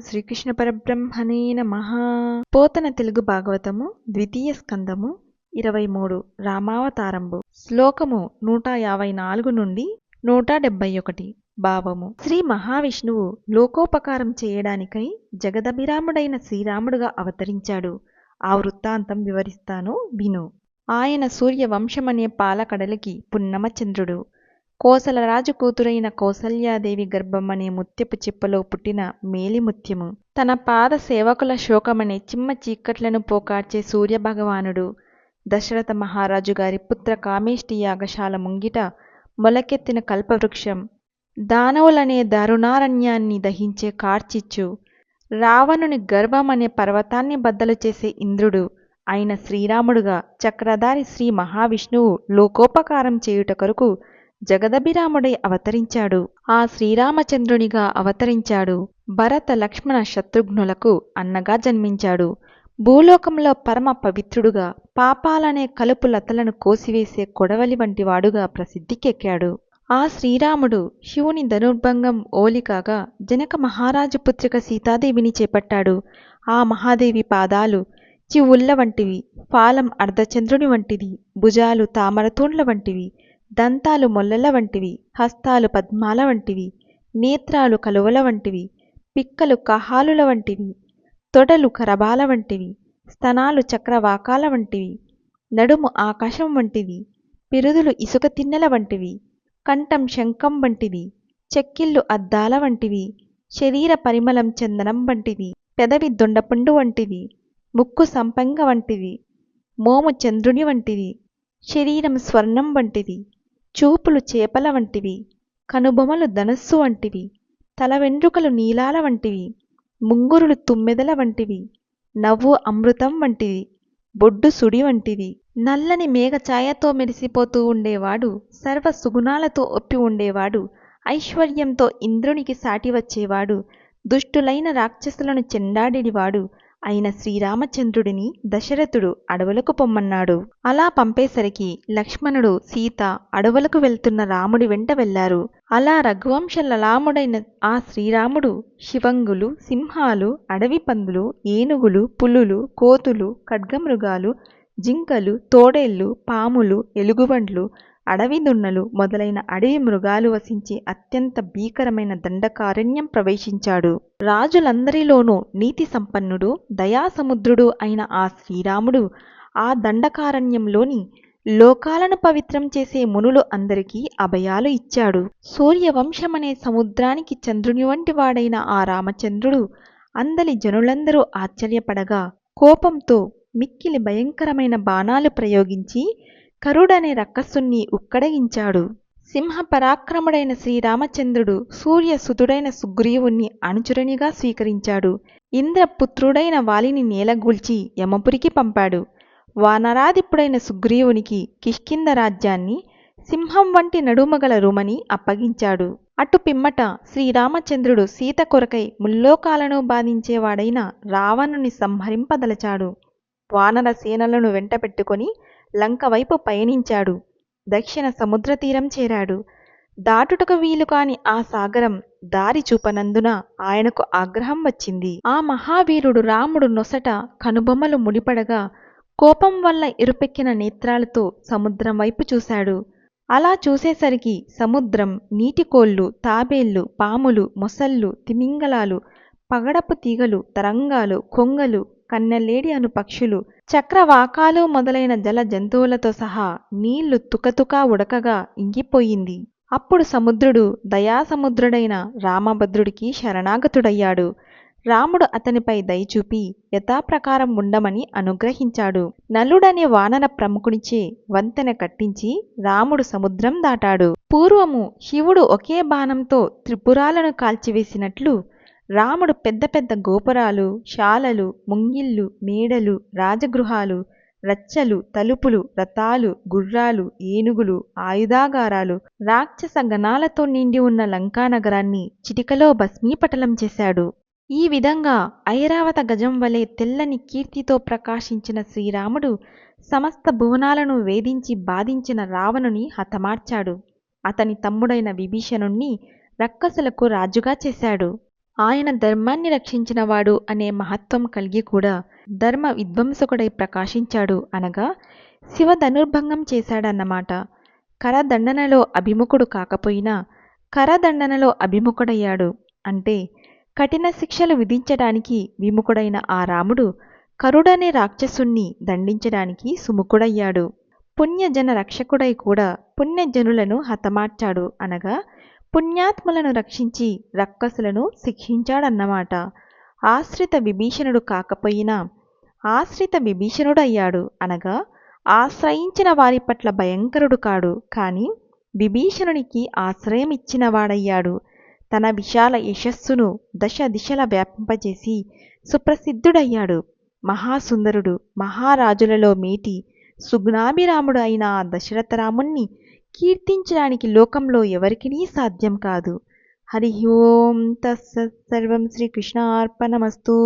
శ్రీకృష్ణ పరబ్రహ్మణే నమః. పోతన తెలుగు భాగవతము ద్వితీయ స్కందము ఇరవై మూడు రామావతారంబు శ్లోకము నూట యాభై నాలుగు నుండి నూట డెబ్బై ఒకటి భావము. శ్రీ మహావిష్ణువు లోకోపకారం చేయడానికై జగదభిరాముడైన శ్రీరాముడుగా అవతరించాడు. ఆ వృత్తాంతం వివరిస్తాను విను. ఆయన సూర్యవంశమనే పాలకడలికి పున్నమచంద్రుడు. కోసలరాజు కూతురైన కౌసల్యాదేవి గర్భమనే ముత్యపు చిప్పలో పుట్టిన మేలిముత్యము. తన పాద సేవకుల శోకమనే చిమ్మ చీకట్లను పోకార్చే సూర్యభగవానుడు. దశరథ మహారాజు గారి పుత్ర కామేష్టి యాగశాల ముంగిట మొలకెత్తిన కల్పవృక్షం. దానవులనే దారుణారణ్యాన్ని దహించే కార్చిచ్చు. రావణుని గర్భమనే పర్వతాన్ని బద్దలు చేసే ఇంద్రుడు అయిన శ్రీరాముడుగా చక్రధారి శ్రీ మహావిష్ణువు లోకోపకారం చేయుట కొరకు జగదభిరాముడై అవతరించాడు. ఆ శ్రీరామచంద్రునిగా అవతరించాడు. భరత లక్ష్మణ శత్రుఘ్నులకు అన్నగా జన్మించాడు. భూలోకంలో పరమ పవిత్రుడుగా పాపాలనే కలుపు లతలను కోసివేసే కొడవలి వంటి వాడుగా ప్రసిద్ధికెక్కాడు. ఆ శ్రీరాముడు శివుని ధనుర్భంగం ఓలికాగా జనక మహారాజు పుత్రిక సీతాదేవిని చేపట్టాడు. ఆ మహాదేవి పాదాలు చివుళ్ళ వంటివి ఫాలం అర్ధచంద్రుని వంటిది భుజాలు తామరతూండ్ల వంటివి దంతాలు మొల్లల వంటివి హస్తాలు పద్మాల వంటివి నేత్రాలు కలువల వంటివి పిక్కలు కహాలుల వంటివి తొడలు కరబాల వంటివి స్తనాలు చక్రవాకాల వంటివి నడుము ఆకాశం వంటివి పిరుదులు ఇసుక తిన్నెల వంటివి కంఠం శంఖం వంటిది చెక్కిళ్ళు అద్దాల వంటివి శరీర పరిమళం చందనం వంటిది పెదవి దొండపండు వంటిది ముక్కు సంపంగ వంటిది మోము చంద్రుని వంటిది శరీరం స్వర్ణం వంటిది చూపులు చేపల వంటివి కనుబొమలు ధనస్సు వంటివి తల వెండ్రుకలు నీలాల వంటివి ముంగురులు తుమ్మెదల వంటివి నవ్వు అమృతం వంటిది బొడ్డు సుడి వంటిది నల్లని మేఘఛాయతో మెరిసిపోతూ ఉండేవాడు సర్వ సుగుణాలతో ఒప్పి ఉండేవాడు ఐశ్వర్యంతో ఇంద్రునికి సాటి వచ్చేవాడు దుష్టులైన రాక్షసులను చెండాడిడివాడు అయిన శ్రీరామచంద్రుడిని దశరథుడు అడవులకు పొమ్మన్నాడు. అలా పంపేసరికి లక్ష్మణుడు సీత అడవులకు వెళ్తున్న రాముడి వెంట వెళ్ళారు అలా రఘువంశ లలాముడైన ఆ శ్రీరాముడు శివంగులు సింహాలు అడవి పందులు ఏనుగులు పులులు కోతులు ఖడ్గమృగాలు జింకలు తోడేళ్ళు పాములు ఎలుగుబండ్లు అడవి దున్నలు మొదలైన అడవి మృగాలు వసించే అత్యంత భీకరమైన దండకారణ్యం ప్రవేశించాడు. రాజులందరిలోనూ నీతి సంపన్నుడు దయాసముద్రుడు అయిన ఆ శ్రీరాముడు ఆ దండకారణ్యంలోని లోకాలను పవిత్రం చేసే మునులు అందరికీ అభయాలు ఇచ్చాడు. సూర్యవంశమనే సముద్రానికి చంద్రుని వంటి వాడైన ఆ రామచంద్రుడు అందలి జనులందరూ ఆశ్చర్యపడగా కోపంతో మిక్కిలి భయంకరమైన బాణాలు ప్రయోగించి కరుడనే రక్కసుని ఉక్కడగించాడు. సింహ పరాక్రముడైన శ్రీరామచంద్రుడు సూర్యసుతుడైన సుగ్రీవుణ్ణి అనుచరునిగా స్వీకరించాడు. ఇంద్రపుత్రుడైన వాలిని నేలగూల్చి యమపురికి పంపాడు. వానరాధిపుడైన సుగ్రీవునికి కిష్కింద రాజ్యాన్ని సింహం వంటి నడుమగల రుమని అప్పగించాడు. అటు పిమ్మట శ్రీరామచంద్రుడు సీత కొరకై ముల్లోకాలను బాధించేవాడైన రావణుని సంహరింపదలచాడు. వానర సేనలను వెంటపెట్టుకొని లంక వైపు పయనించాడు. దక్షిణ సముద్ర తీరం చేరాడు. దాటుటకు వీలు కాని ఆ సాగరం దారి చూపనందున ఆయనకు ఆగ్రహం వచ్చింది. ఆ మహావీరుడు రాముడు నొసట కనుబొమ్మలు ముడిపడగా కోపం వల్ల ఇరుపెక్కిన నేత్రాలతో సముద్రం వైపు చూశాడు. అలా చూసేసరికి సముద్రం నీటికోళ్ళు తాబేళ్ళు పాములు మొసళ్ళు తిమింగలాలు పగడపు తీగలు తరంగాలు కొంగలు కన్నెలేడి అను పక్షులు చక్రవాకాలు మొదలైన జల జంతువులతో సహా నీళ్ళు తుకతుకా ఉడకగా ఇంగిపోయింది. అప్పుడు సముద్రుడు దయాసముద్రుడైన రామభద్రుడికి శరణాగతుడయ్యాడు. రాముడు అతనిపై దయచూపి యథాప్రకారం ఉండమని అనుగ్రహించాడు. నలుడనే వానర ప్రముఖునిచే వంతెన కట్టించి రాముడు సముద్రం దాటాడు. పూర్వము శివుడు ఒకే బాణంతో త్రిపురాలను కాల్చివేసినట్లు రాముడు పెద్ద పెద్ద గోపురాలు శాలలు ముంగిళ్ళు మేడలు రాజగృహాలు రచ్చలు తలుపులు రథాలు గుర్రాలు ఏనుగులు ఆయుధాగారాలు రాక్షస గణాలతో నిండి ఉన్న లంకానగరాన్ని చిటికలో భస్మీపటలం చేశాడు. ఈ విధంగా ఐరావత గజం వలె తెల్లని కీర్తితో ప్రకాశించిన శ్రీరాముడు సమస్త భువనాలను వేధించి బాధించిన రావణుని హతమార్చాడు. అతని తమ్ముడైన విభీషణుణ్ణి రక్కసులకు రాజుగా చేశాడు. ఆయన ధర్మాన్ని రక్షించినవాడు అనే మహత్వం కలిగి కూడా ధర్మ విధ్వంసకుడై ప్రకాశించాడు అనగా శివ ధనుర్భంగం చేశాడన్నమాట. కరదండనలో అభిముఖుడు కాకపోయినా కరదండనలో అభిముఖుడయ్యాడు అంటే కఠిన శిక్షలు విధించడానికి విముఖుడైన ఆ రాముడు కరుడనే రాక్షసుణ్ణి దండించడానికి సుముఖుడయ్యాడు. పుణ్యజన రక్షకుడై కూడా పుణ్యజనులను హతమార్చాడు అనగా పుణ్యాత్ములను రక్షించి రక్కసులను శిక్షించాడన్నమాట. ఆశ్రిత విభీషణుడు కాకపోయినా ఆశ్రిత విభీషణుడయ్యాడు అనగా ఆశ్రయించిన వారి పట్ల భయంకరుడు కాడు. కానీ విభీషణునికి ఆశ్రయం ఇచ్చినవాడయ్యాడు తన విశాల యశస్సును దశ దిశల వ్యాపింపజేసి సుప్రసిద్ధుడయ్యాడు. మహాసుందరుడు మహారాజులలో మేటి సుగ్నాభిరాముడు అయిన ఆ దశరథరాముణ్ణి కీర్తించడానికి లోకంలో ఎవరికినీ సాధ్యం కాదు. హరి ఓం తత్సత్ సర్వం శ్రీకృష్ణార్పణమస్తు.